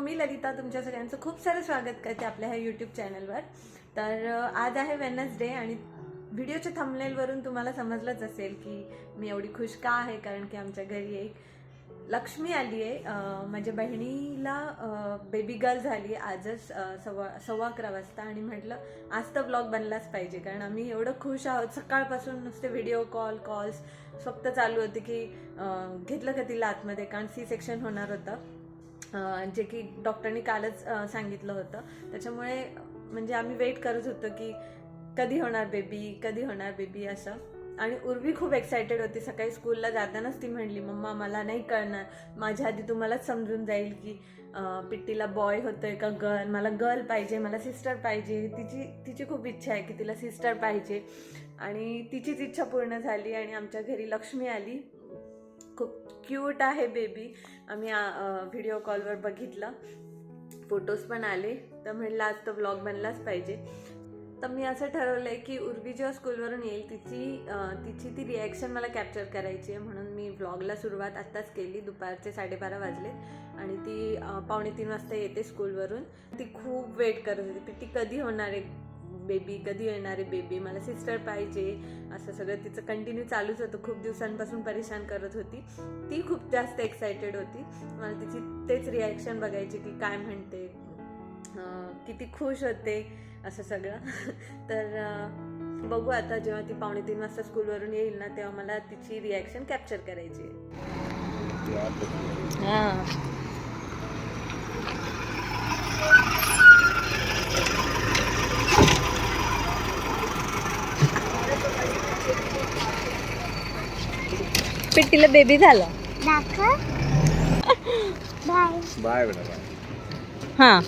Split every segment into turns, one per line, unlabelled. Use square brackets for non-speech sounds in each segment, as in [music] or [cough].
मी ललिता तुमच्या सगळ्यांचं खूप सारं स्वागत करते आपल्या ह्या यूट्यूब चॅनलवर तर आज आहे वेनसडे आणि व्हिडिओच्या थंबनेलवरून तुम्हाला समजलंच असेल की मी एवढी खुश का आहे कारण की आमच्या घरी एक लक्ष्मी आली आहे माझ्या बहिणीला बेबी गर्ल झाली आहे आजच सव्वा सव्वा अकरा वाजता आणि म्हटलं आज तर ब्लॉग बनलाच पाहिजे. कारण आम्ही एवढं खुश आहोत. सकाळपासून नुसते व्हिडिओ कॉल कॉल्स फक्त चालू होते की घेतलं का तिला आतमध्ये? कारण सी सेक्शन होणार होतं. जे की डॉक्टरनी कालच सांगितलं होतं. त्याच्यामुळे म्हणजे आम्ही वेट करत होतो की कधी होणार बेबी कधी होणार बेबी असं. आणि उर्वी खूप एक्सायटेड होती. सकाळी स्कूलला जातानाच ती म्हणली मम्मा मला नाही कळणार. माझ्या आधी तुम्हालाच समजून जाईल की पिट्टीला बॉय होतोय का गर्ल मला गर्ल पाहिजे मला सिस्टर पाहिजे. तिची तिची खूप इच्छा आहे की तिला सिस्टर पाहिजे. आणि तिचीच इच्छा पूर्ण झाली आणि आमच्या घरी लक्ष्मी आली. क्यूट आहे बेबी. आम्ही व्हिडिओ कॉलवर बघितलं. फोटोज पण आले. तर म्हणलं आज तो ब्लॉग बनलाच पाहिजे. तर मी असं ठरवलं आहे की उर्वी जेव्हा स्कूलवरून येईल तिची तिची ती रिॲक्शन मला कॅप्चर करायची आहे. म्हणून मी व्लॉगला सुरुवात आत्ताच केली. दुपारचे साडेबारा वाजले आणि ती पावणे तीन वाजता येते स्कूलवरून ती खूप वेट करत होती. ती कधी होणार आहे? बेबी कधी येणार आहे बेबी मला सिस्टर पाहिजे असं सगळं तिचं कंटिन्यू चालूच होतं. खूप दिवसांपासून परेशान करत होती. ती खूप जास्त एक्सायटेड होती. मला तिची तेच रिॲक्शन बघायची की काय म्हणते किती खुश होते असं सगळं. [laughs] तर बघू आता जेव्हा ती पावणे तीन वाजता स्कूलवरून येईल ना तेव्हा मला तिची रिॲक्शन कॅप्चर करायची आहे. हां. पिट्टीला बेबी झालं.
दाखव. बाय.
बाय बेटा बाय.
हां.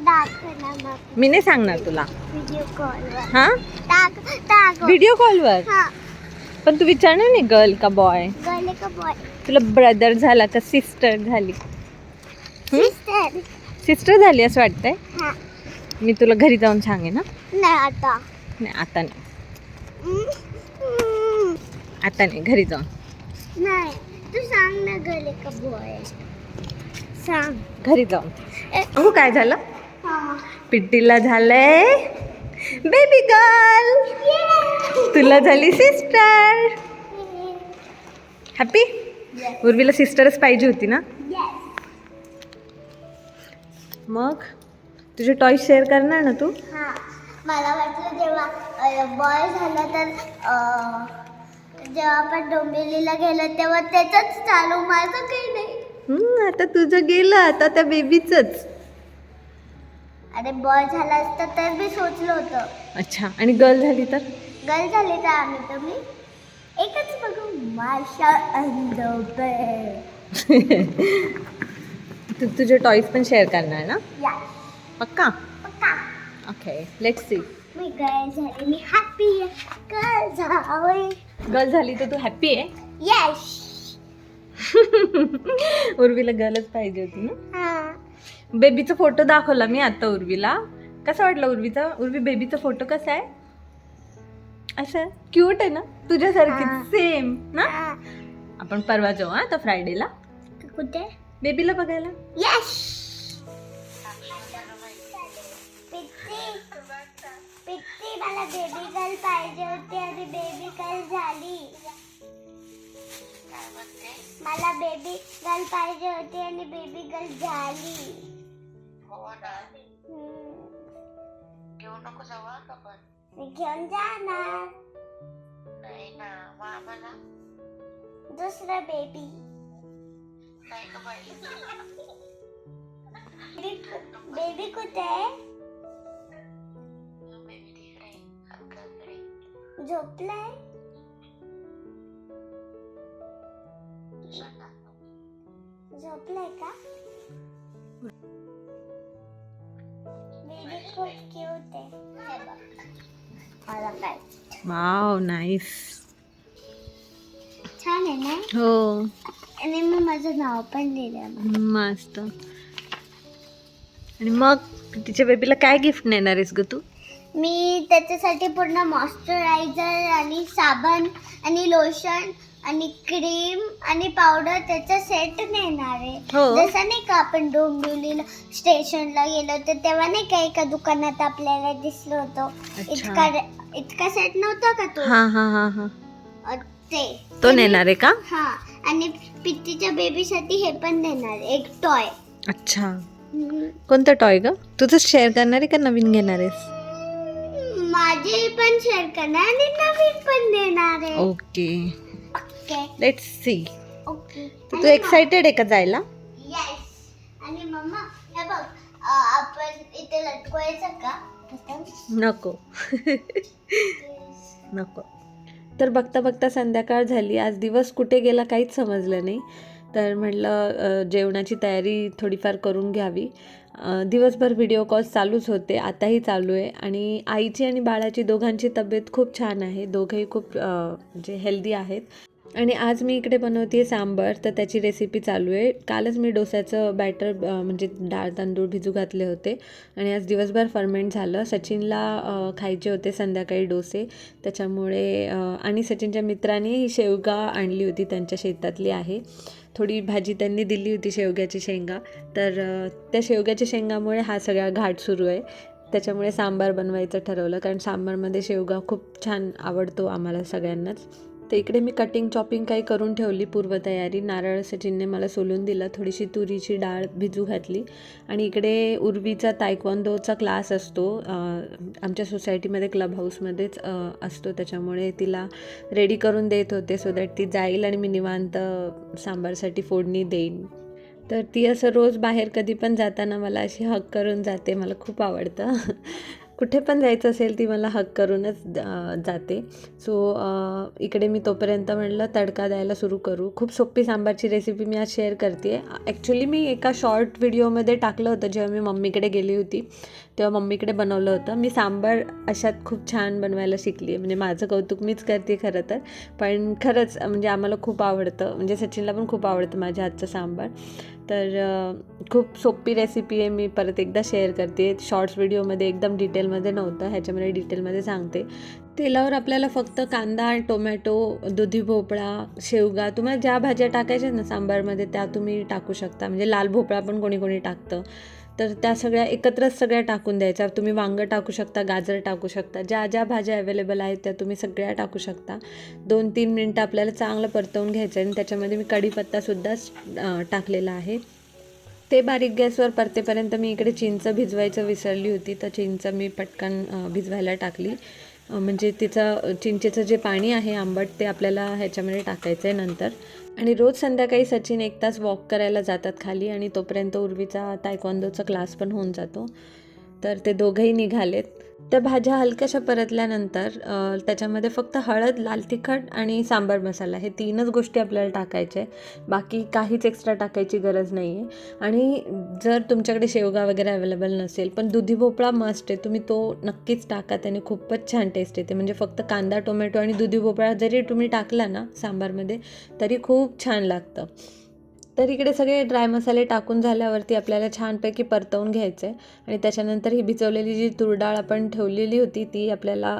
दाखव ना मग.
मी नाही सांगणार तुला.
व्हिडिओ कॉलवर
हां?
दाखव.
व्हिडिओ कॉलवर
हा.
पण तू विचारणार नाही गर्ल का बॉय
गले का बॉय
तुला ब्रदर झाला का सिस्टर झाली?
सिस्टर
सिस्टर झाली असं वाटतंय?
हा.
मी तुला घरी जाऊन सांगेन ना
नाही आता.
नाही आता नाही.
हम्म, हम्म.
आता नाही घरी जाऊन.
नाही तू सांग ना गले का बॉय सांग.
घरी जाऊन. हो काय झालं? पिट्टीला झालंय. बेबी गर्ल तुला झाली सिस्टर हॅपी उर्वीला सिस्टरच पाहिजे होती ना. मग? तुझे टॉय शेअर करणार ना तू?
हा. मला वाटलं जेव्हा बॉय झालं तर जेव्हा आपण डोंबिवलीला गेलो तेव्हा त्याचंच चालू माझं काही नाही.
हम्म, आता तुझं गेलं आता त्या बेबीच
अरे बॉय झाला असता तर मी सोचलं होतं.
अच्छा आणि गर्ल झाली तर?
गर्ल झाली तर आम्ही तुम्ही? एकच बघू माशा अंड [laughs]
तू तुझे टॉईज पण शेअर करणार ना?
या
पक्का?
पक्का.
ओके लेट सी
मी गर्ल झाली मी हॅपी गर्ल झाली.
गर्ल झाली तर तू हॅप्पी आहे?
यश [laughs]
उर्वीला गर्लच पाहिजे होती ना?
हा.
बेबीचा फोटो दाखवला मी आता उर्वीला. कसा वाटला उर्वीचा? उर्वी बेबीचा फोटो कसा आहे? असं क्यूट आहे ना? तुझ्यासारखी. सेम ना?
हा.
आपण परवा जाऊ हा आता फ्रायडेला
कुठे?
बेबीला बघायला.
यश मला बेबी गर्ल पाहिजे होती आणि बेबी गर्ल झाली. मला बेबी गर्ल पाहिजे होती आणि बेबी गर्ल झाली. हम्म.
घेऊ नको जावा का पण
मी घेऊन जाणार.
नाही ना. मग आम्हाला.
दुसरं बेबी
नाही का बाई?
बेबी कुठे आहे? झोपलाय? झोपलाय का? बेबी खूप क्यूट आहे.
वाव नाईस
छान आहे ना?
हो.
आणि मी माझं नाव पण लिहिलं
मस्त. आणि मग तिच्या बेबीला काय गिफ्ट नेणार आहेस ग तू?
मी त्याच्यासाठी पूर्ण मॉइश्चरायझर आणि साबण आणि लोशन आणि क्रीम आणि पावडर त्याचा सेट नेणार आहे.
हो.
जसं नाही का आपण डोंबिवलीला स्टेशनला गेलो होतो तेव्हा नाही का एका दुकानात आपल्याला दिसलं होतं.
अच्छा.
इतका इतका सेट नव्हता का तो?
हा हा हा हा.
अ, ते.
तो नेणार आहे का?
हा. आणि पित्तीच्या बेबीसाठी हे पण देणार एक टॉय
अच्छा. कोणतं टॉय ग? तुझंच शेअर करणार आहे का नवीन घेणार आहेस?
माझे पण शेअर करणार आणि नवीन पण देणार आहे.
Okay
okay
let's see
okay
Tu excited आहे का जायला?
येस आणि मम्मा हे बघ अ, आपण इथे लटकवायचं का?
नको. नको. तर बघता बघता संध्याकाळ झाली. आज दिवस कुठे गेला काहीच समजलं नाही. तर म्हटलं जेवणाची तयारी थोडीफार करून घ्यावी. दिवसभर व्हिडिओ कॉल चालूच होते आताही चालू आहे. आणि आईची आणि बाळाची दोघांची तब्येत खूप छान आहे. दोघंही खूप म्हणजे हेल्दी आहेत. आणि आज मी इकडे बनवते आहे सांबार तर त्याची रेसिपी चालू आहे. कालच मी डोस्याचं बॅटर म्हणजे डाळ तांदूळ भिजू घातले होते. आणि आज दिवसभर फर्मेंट झालं. सचिनला खायचे होते संध्याकाळी डोसे. त्याच्यामुळे आणि सचिनच्या मित्राने ही शेवगा आणली होती. त्यांच्या शेतातली आहे. थोडी भाजी त्यांनी दिली होती शेवग्याची शेंगा. तर त्या शेवग्याच्या शेंगामुळे हा सगळा घाट सुरू आहे. त्याच्यामुळे सांबार बनवायचं ठरवलं. कारण सांबारमध्ये शेवगा खूप छान आवडतो आम्हाला सगळ्यांनाच. तर इकडे मी कटिंग चॉपिंग काही करून ठेवली पूर्वतयारी नारळ सचिनने मला सोलून दिला थोडीशी तुरीची डाळ भिजू घातली. आणि इकडे उर्वीचा तायक्वांदोचा क्लास असतो. आमच्या सोसायटीमध्ये क्लब हाऊसमध्येच असतो. त्याच्यामुळे तिला रेडी करून देत होते सो दॅट ती जाईल आणि मी निवांत सांबारसाठी फोडणी देईन. तर ती असं रोज बाहेर कधी पण जाताना मला अशी हक करून जाते. मला खूप आवडतं. कुठे पण जायचं असेल ती मला हक करूनच जाते. सो इकडे मी तोपर्यंत म्हटलं तडका द्यायला सुरू करू. खूप सोपी सांबारची रेसिपी मी आज शेअर करते ॲक्च्युली मी एका शॉर्ट व्हिडिओमध्ये टाकलं होतं जेव्हा मी मम्मीकडे गेली होती. तेव्हा मम्मीकडे बनवलं होतं. मी सांबार अशात खूप छान बनवायला शिकली आहे म्हणजे माझं कौतुक मीच करते खरं तर. पण खरंच म्हणजे आम्हाला खूप आवडतं. म्हणजे सचिनला पण खूप आवडतं माझ्या हातचं सांबार. तर खूप सोपी रेसिपी आहे मी परत एकदा शेअर करते. शॉर्ट्स व्हिडिओमध्ये एकदम डिटेलमध्ये नव्हतं ह्याच्यामध्ये डिटेलमध्ये सांगते. तेलावर आपल्याला फक्त कांदा टोमॅटो दुधी भोपळा शेवगा तुम्हाला ज्या भाज्या टाकायच्या ना सांबारमध्ये त्या तुम्ही टाकू शकता. म्हणजे लाल भोपळा पण कोणी कोणी टाकतं. तर त्या सगळ्या एकत्रच सगळ्या टाकून द्यायच्या. तुम्ही वांगं टाकू शकता गाजर टाकू शकता ज्या ज्या भाज्या अवेलेबल आहेत त्या तुम्ही सगळ्या टाकू शकता. दोन तीन मिनटं आपल्याला चांगलं परतवून घ्यायचं आहे आणि त्याच्यामध्ये मी कढीपत्तासुद्धा टाकलेला आहे. ते बारीक गॅसवर परतेपर्यंत मी इकडे चिंच भिजवायचं विसरली होती तर चिंच मी पटकन भिजवायला टाकली. म्हणजे तिचं चिंचेचं जे पाणी आहे आंबट ते आपल्याला ह्याच्यामध्ये टाकायचं आहे नंतर. आणि रोज संध्याकाळी सचिन एक तास वॉक करायला जातात खाली आणि तोपर्यंत उर्वीचा तायक्वांदोचा क्लास पण होऊन जातो. तर ते दोघंही निघालेत. त्या भाज्या हलक्याशा परतल्यानंतर त्याच्यामध्ये फक्त हळद लाल तिखट आणि सांबार मसाला हे तीनच गोष्टी आपल्याला टाकायच्या आहे बाकी काहीच एक्स्ट्रा टाकायची गरज नाही आहे आणि जर तुमच्याकडे शेवगा वगैरे अवेलेबल नसेल पण दुधी भोपळा मस्ट आहे. तुम्ही तो नक्कीच टाका त्याने खूपच छान टेस्ट येते. म्हणजे फक्त कांदा टोमॅटो आणि दुधी भोपळा जरी तुम्ही टाकला ना सांबारमध्ये तरी खूप छान लागतं. तर इकडे सगळे ड्राय मसाले टाकून झाल्यावरती आपल्याला छानपैकी परतवून घ्यायचं आहे आणि त्याच्यानंतर ही भिजवलेली जी तूर डाळ आपण ठेवलेली होती ती आपल्याला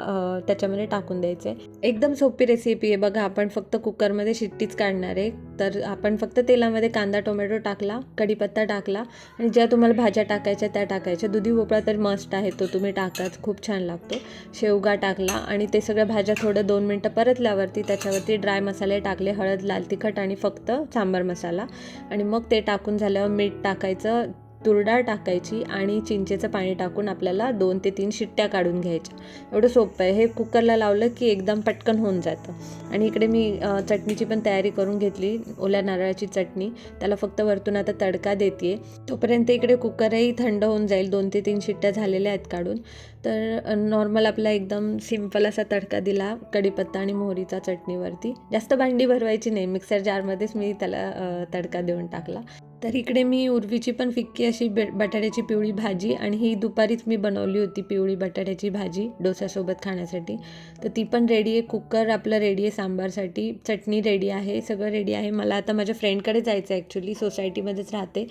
त्याच्यामध्ये टाकून द्यायचं आहे एकदम सोपी रेसिपी आहे बघा आपण फक्त कुकरमध्ये शिट्टीच काढणार आहे. तर आपण फक्त तेलामध्ये कांदा टोमॅटो टाकला कढीपत्ता टाकला आणि ज्या तुम्हाला भाज्या टाकायच्या त्या टाकायच्या. दुधी भोपळा तर मस्ट आहे तो तुम्ही टाकाच खूप छान लागतो. शेवगा टाकला आणि ते सगळ्या भाज्या थोडं दोन मिनटं परतल्यावरती त्याच्यावरती ड्राय मसाले टाकले हळद लाल तिखट आणि फक्त सांबार मसाला. आणि मग ते टाकून झाल्यावर मीठ टाकायचं. तुरडाळ टाकायची आणि चिंचेचं पाणी टाकून आपल्याला दोन ते तीन शिट्ट्या काढून घ्यायच्या. एवढं सोपं आहे. हे कुकरला लावलं की एकदम पटकन होऊन जातं. आणि इकडे मी चटणीची पण तयारी करून घेतली. ओल्या नारळाची चटणी. त्याला फक्त वरतून आता तडका देते तोपर्यंत इकडे कुकरही थंड होऊन जाईल. दोन ते तीन शिट्ट्या झालेल्या आहेत काढून. तर नॉर्मल आपला एकदम सिंपल असा तडका दिला कढीपत्ता आणि मोहरीचा चटणीवरती. जास्त भांडी भरवायची नाही. मिक्सर जारमध्येच मी त्याला तडका देऊन टाकला. तर इकडे मी उर्वीची पण फिक्की अशी बे बटाट्याची पिवळी भाजी आणि ही दुपारीच मी बनवली होती पिवळी बटाट्याची भाजी डोसासोबत खाण्यासाठी. तर ती पण रेडी आहे. कुकर आपलं रेडी आहे सांबारसाठी. चटणी रेडी आहे. सगळं रेडी आहे. मला आता माझ्या फ्रेंडकडे जायचं आहे ॲक्च्युली सोसायटीमध्येच राहते.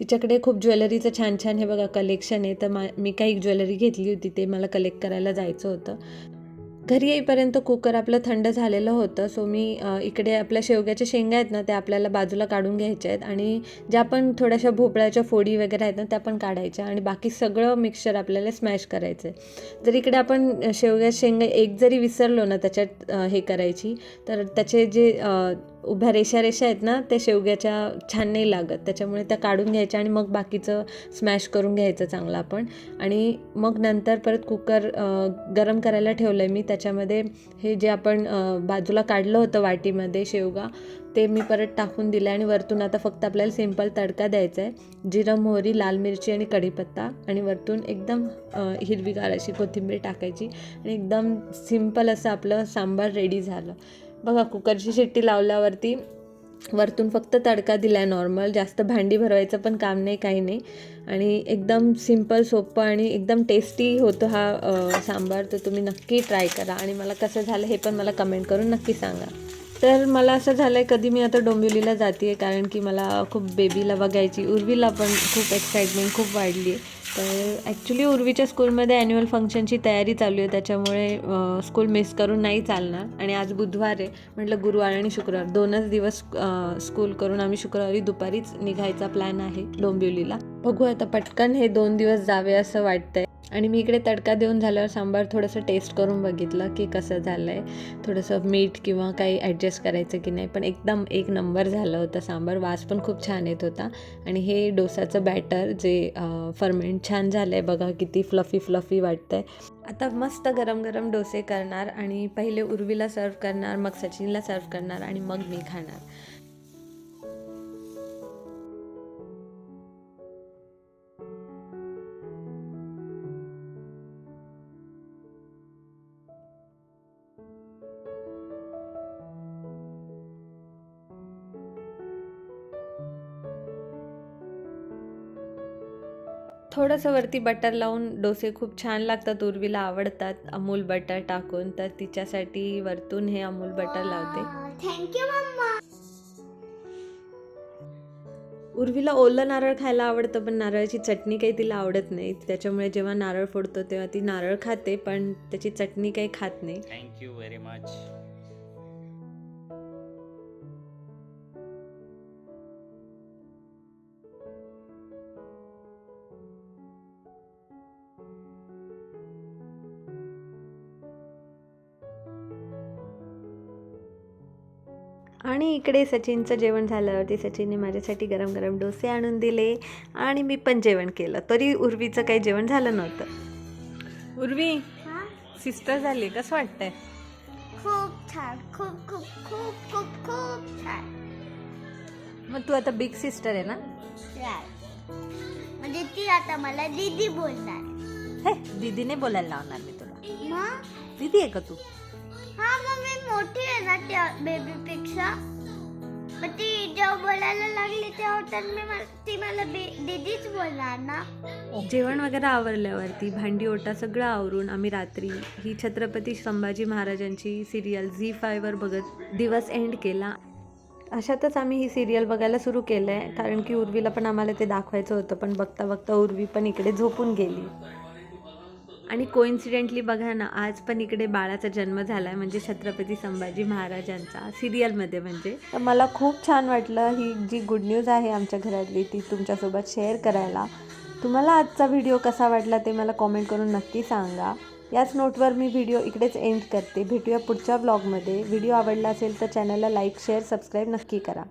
तिच्याकडे खूप ज्वेलरीचं छान छान हे बघा कलेक्शन आहे. तर मा मी काही ज्वेलरी घेतली होती. ते मला कलेक्ट करायला जायचं होतं. घरी येईपर्यंत कुकर आपलं थंड झालेलं होतं. सो मी इकडे आपल्या शेवग्याच्या शेंगा आहेत ना त्या आपल्याला बाजूला काढून घ्यायच्या आहेत. आणि ज्या पण थोड्याशा भोपळ्याच्या फोडी वगैरे आहेत ना त्या पण काढायच्या. आणि बाकी सगळं मिक्सचर आपल्याला स्मॅश करायचं आहे जर इकडे आपण शेवग्या शेंगा एक जरी विसरलो ना त्याच्यात हे करायची तर त्याचे जे उभ्या रेषा रेषा आहेत ना त्या शेवग्याच्या छान नाही लागत. त्याच्यामुळे त्या काढून घ्यायच्या आणि मग बाकीचं स्मॅश करून घ्यायचं चांगलं आपण. आणि मग नंतर परत कुकर गरम करायला ठेवलं आहे मी. त्याच्यामध्ये हे जे आपण बाजूला काढलं होतं वाटीमध्ये शेवगा ते मी परत टाकून दिलं आणि वरतून आता फक्त आपल्याला सिंपल तडका द्यायचा आहे जिरं मोहरी लाल मिरची आणि कढीपत्ता. आणि वरतून एकदम हिरवीगार अशी कोथिंबीर टाकायची. आणि एकदम सिंपल असं आपलं सांबार रेडी झालं. बघा कुकरची शिट्टी लावल्यावरती वरतून फक्त तडका दिला आहे नॉर्मल जास्त भांडी भरवायचं पण काम नाही काही नाही. आणि एकदम सिंपल सोपं आणि एकदम टेस्टी होतो हा सांबार. तर तुम्ही नक्की ट्राय करा. आणि मला कसं झालं हे पण मला कमेंट करून नक्की सांगा. तर मला असं झालं आहे कधी मी आता डोंबिवलीला जाते आहे कारण की मला खूप बेबीला बघायची उर्वीला पण खूप एक्साइटमेंट खूप वाढली आहे तर ॲक्च्युली उर्वीच्या स्कूलमध्ये ॲन्युअल फंक्शनची तयारी चालू आहे. त्याच्यामुळे स्कूल मिस करून नाही चालणार. आणि आज बुधवार आहे. म्हटलं गुरुवार आणि शुक्रवार. दोनच दिवस स्कूल करून आम्ही शुक्रवारी दुपारीच निघायचा प्लॅन आहे डोंबिवलीला. बघू आता पटकन हे दोन दिवस जावे असं वाटतंय. आणि मी इकडे तडका देऊन झाल्यावर सांबार थोडंसं टेस्ट करून बघितलं की कसं झालं आहे थोडंसं मीठ किंवा काही ॲडजस्ट करायचं की नाही पण एकदम एक नंबर झालं होतं सांबार. वास पण खूप छान येत होता. आणि हे डोसाचं बॅटर जे फर्मेंट छान झालं आहे बघा किती फ्लफी फ्लफी वाटतं आहे आता मस्त गरम गरम डोसे करणार आणि पहिले उर्वीला सर्व करणार मग सचिनला सर्व करणार आणि मग मी खाणार. थोडंसं वरती बटर लावून डोसे खूप छान लागतात उर्वीला आवडतात. अमूल बटर टाकून तर तिच्यासाठी वरतून हे अमूल बटर लावते.
थँक्यू मम्मा
उर्वीला ओलं नारळ खायला आवडतं पण नारळाची चटणी काही तिला आवडत नाही. त्याच्यामुळे जेव्हा नारळ फोडतो तेव्हा ती नारळ खाते पण त्याची चटणी काही खात नाही.
Thank you very
आणि इकडे सचिनचं जेवण झाल्यावरती सचिनने माझ्यासाठी गरम गरम डोसे आणून दिले आणि मी पण जेवण केलं. तरी उर्वीचं काही जेवण झालं नव्हतं. उर्वी
हा?
सिस्टर झाली कसं वाटतंय?
खूप छान खूप खूप खूप खूप खूप छान.
मग तू आता बिग सिस्टर आहे ना?
म्हणजे ती आता मला दीदी बोलणार.
हे दीदीने बोलायला लावणार मी तुला. दीदी आहे का तू?
हा मग मी मोठी आहे ना त्या बेबीपेक्षा मग ती जेव्हा बोलायला लागली तेव्हा तर मी मला- ती मला बे- दीदीच बोलणार ना.
जेवण वगैरे आवरल्यावरती भांडी ओटा सगळं आवरून आम्ही रात्री ही छत्रपती संभाजी महाराजांची सिरियल झी फायवर बघत दिवस एंड केला. अशातच आम्ही ही सिरियल बघायला सुरू केलं आहे कारण की उर्वीला पण आम्हाला ते दाखवायचं होतं पण बघता बघता उर्वी पण इकडे झोपून गेली. आणि कोइन्सिडेंटली बघा ना आज पण इकडे बाळाचा जन्म झाला आहे म्हणजे छत्रपती संभाजी महाराजांचा सिरियलमध्ये म्हणजे. तर मला खूप छान वाटलं ही जी गुड न्यूज आहे आमच्या घरातली ती तुमच्यासोबत शेअर करायला. तुम्हाला आजचा व्हिडिओ कसा वाटला ते मला कॉमेंट करून नक्की सांगा. याच नोटवर मी व्हिडिओ इकडेच एंड करते. भेटूया पुढच्या ब्लॉगमध्ये व्हिडिओ आवडला असेल तर चॅनलला लाईक शेअर सबस्क्राईब नक्की करा.